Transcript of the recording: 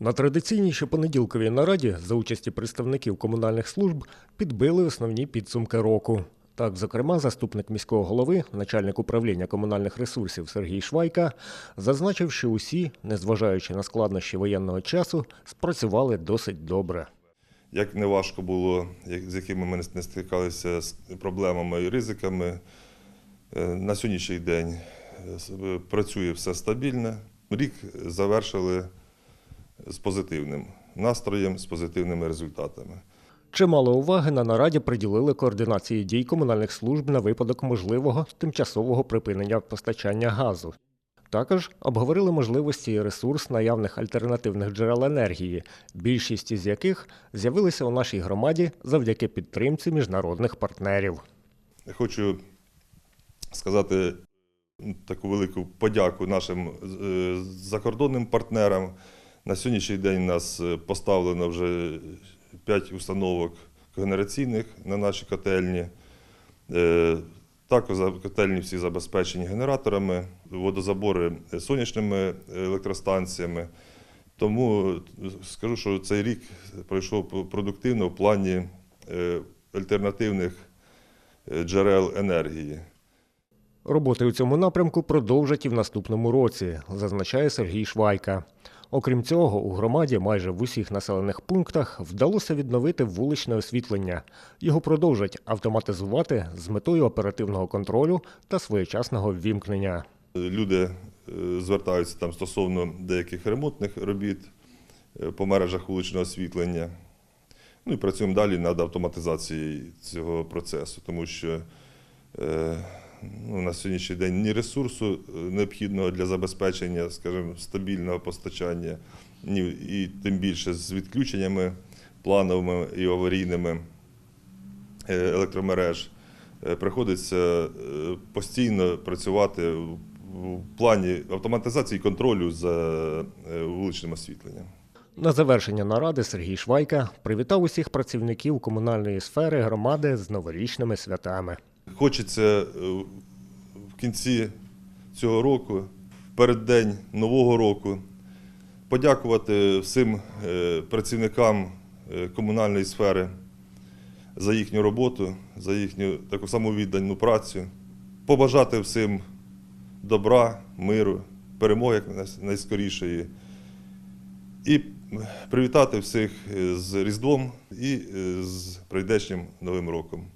На традиційній щопонеділковій нараді за участі представників комунальних служб підбили основні підсумки року. Так, зокрема, заступник міського голови, начальник управління комунальних ресурсів Сергій Швайка, зазначив, що усі, незважаючи на складнощі воєнного часу, спрацювали досить добре. Як не важко було, з якими ми не стикалися з проблемами і ризиками, е, на сьогоднішній день е, е, працює все стабільно. Рік завершили з позитивним настроєм, з позитивними результатами. Чимало уваги на нараді приділили координації дій комунальних служб на випадок можливого тимчасового припинення постачання газу. Також обговорили можливості і ресурс наявних альтернативних джерел енергії, більшість із яких з'явилися у нашій громаді завдяки підтримці міжнародних партнерів. Я Хочу сказати таку велику подяку нашим е, закордонним партнерам. На сьогоднішній день у нас е, поставлено вже 5 установок генераційних на наші котельні. Е, Також котельні всі забезпечені генераторами, водозабори сонячними електростанціями. Тому е, скажу, що цей рік пройшов продуктивно в плані е, альтернативних е, джерел енергії. Роботи у цьому напрямку продовжать і в наступному році, зазначає Сергій Швайка. Окрім цього, у громаді майже в усіх населених пунктах вдалося відновити вуличне освітлення. Його продовжать автоматизувати з метою оперативного контролю та своєчасного ввімкнення. Люди е, звертаються там стосовно деяких ремонтних робіт е, по мережах вуличного освітлення. Ну і працюємо далі над автоматизацією цього процесу, тому що е, ну, на сьогоднішній день ні ресурсу е, необхідного для забезпечення, скажімо, стабільного постачання, ні, і тим більше з відключеннями плановими і аварійними е, електромереж. Е, Приходиться постійно працювати в плані автоматизації контролю за вуличним освітленням. На завершення наради Сергій Швайка привітав усіх працівників комунальної сфери громади з новорічними святами. Хочеться е, в кінці цього року, переддень Нового року, подякувати всім е, працівникам е, комунальної сфери за їхню роботу, за їхню таку самовіддану працю, побажати всім добра, миру, перемоги найскорішої. І привітати всіх з Різдвом і з прийдешнім Новим роком.